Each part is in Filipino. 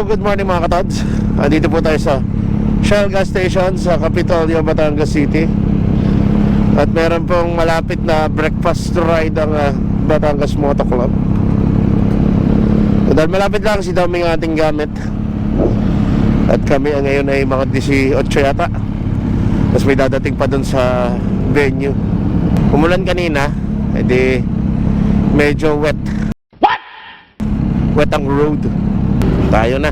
Hello, good morning mga katods. Andito po tayo sa Shell Gas Station sa Capitolio, Batangas City. At meron pong malapit na breakfast ride ang ah, Batangas Moto Club. So, dahil malapit lang si Doming ang ating gamit. At kami ang ngayon ay mga 18 yata. Tapos may dadating pa dun sa venue. Umulan kanina, edi medyo wet. What? Wet ang road. Tayo na.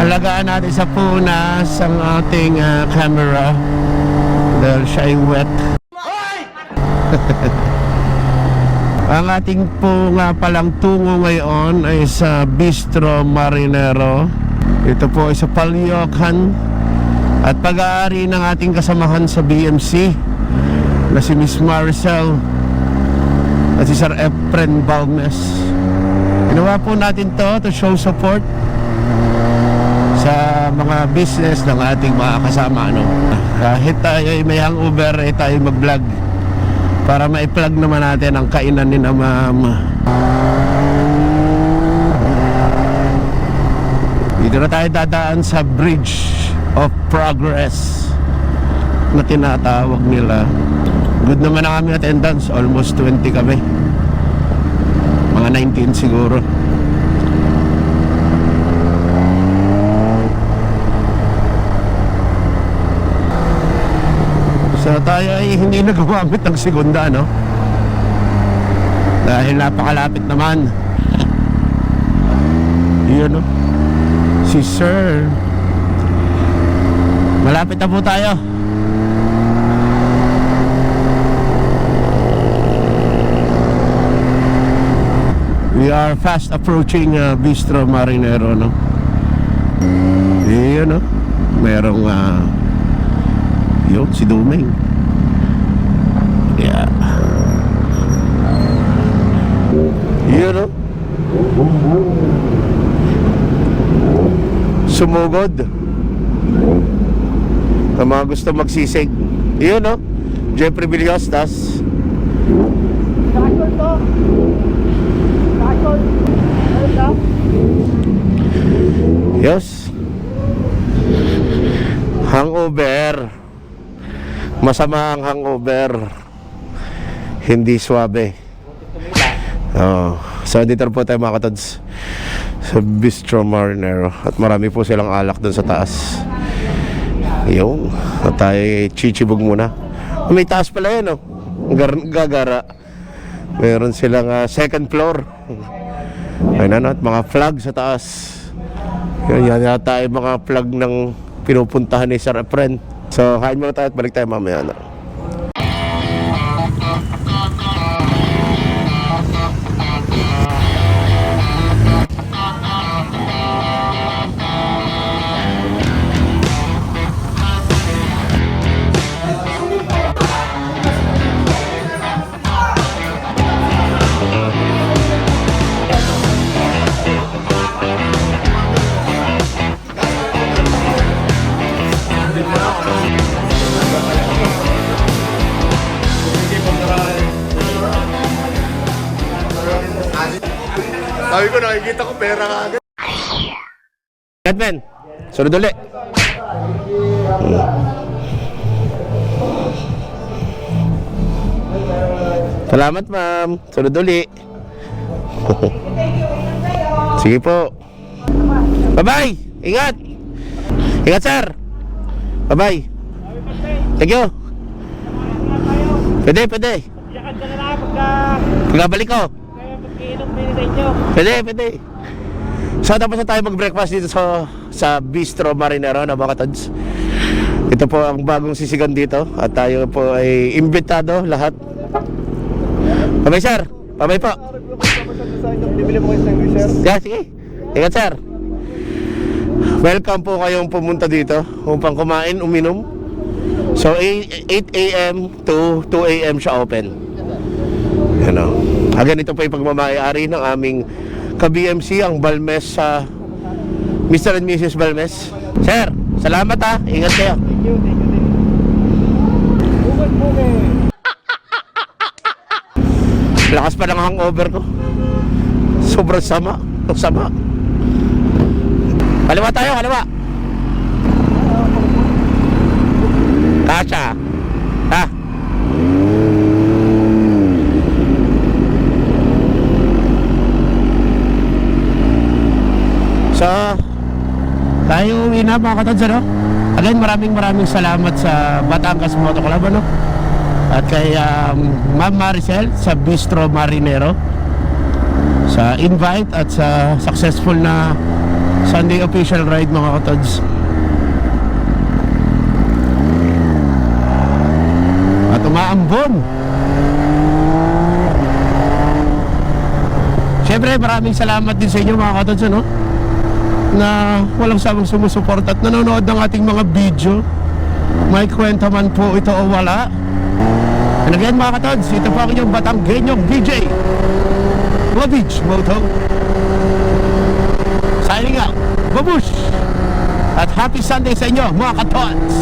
Alagaan natin sa punas ang ating ah, camera dahil siya ay wet. ang ating po nga palang tungo ngayon ay sa Bistro Marinero. Ito po ay sa Palyokan at pag-aari ng ating kasamahan sa BMC na si Miss Maricel at si Sir Efren Balmes. Ginawa po natin to to show support sa mga business ng ating mga kasama ano. Kahit tayo ay may hangover ay tayo mag-vlog para ma-plug naman natin ang kainan ni na ma'am. Dito na tayo dadaan sa Bridge of Progress na tinatawag nila. Good naman ang aming attendance, almost 20 kami. Mga 19 siguro. So tayo ay hindi na gumamit ng segunda, no? Dahil napakalapit naman. Yun, no? Si Sir. Malapit na po tayo. Fast approaching uh, Bistro Marinero, no? Yun, no? Merong uh, yun, si Dumeng. Yeah. Yun, no? Sumugod. Ang mga gusto magsisig. Yun, no? Jeffrey Villostas. Kakol to. Yes. Hangover. Masama ang hangover. Hindi swabe. Oh. So dito po tayo mga katods sa Bistro Marinero at marami po silang alak doon sa taas. Yung, at tayo chichibog muna. May taas pala yun, oh. Gar- gagara. Meron silang ah, second floor. Ayun na, no, at mga flag sa taas. Yan, yan yata ay mga flag ng pinupuntahan ni Sir Efren. So, kain muna tayo at balik tayo mamaya na. Sabi ko, nakikita ko pera ka agad. Edmen, sunod ulit. Salamat ma'am. Sunod uli. Sige po. Bye-bye. Ingat. Ingat sir. Bye-bye. Thank you. Pwede, pwede. Pagkabalik ko. Din sa inyo. Pwede, pwede. So tapos na tayo mag-breakfast dito sa sa Bistro Marinero na mga tods. Ito po ang bagong sisigan dito at tayo po ay imbitado lahat. Pabay sir, pabay po. Bibili mo kayo sandwich, sir? Yeah, sige. Ingat sir. Welcome po kayong pumunta dito upang kumain, uminom. So 8 a.m. to 2 a.m. siya open. Yan o. Ah, ganito po yung pagmamayari ng aming ka-BMC, ang Balmes sa Mr. and Mrs. Balmes. Sir, salamat ha. Ingat kayo. Thank you, thank you, thank you. Bukod, bukod. Lakas pa ng hangover ko. Sobrang sama. Ang sama. Kaliwa tayo, kaliwa. Kasha. Ha? So, tayo uwi na mga katods, ano? Again, maraming maraming salamat sa Batangas Moto Club, ano? At kay um, Ma'am Maricel sa Bistro Marinero sa invite at sa successful na Sunday official ride mga katods. At umaambon. Siyempre, maraming salamat din sa inyo mga katods, ano? Na walang samang sumusuport at nanonood ng ating mga video. May kwenta man po ito o wala. And again mga katods, ito po ang inyong Batanggenyong DJ. Lavich Moto. Signing out. Babush! At happy Sunday sa inyo mga katods!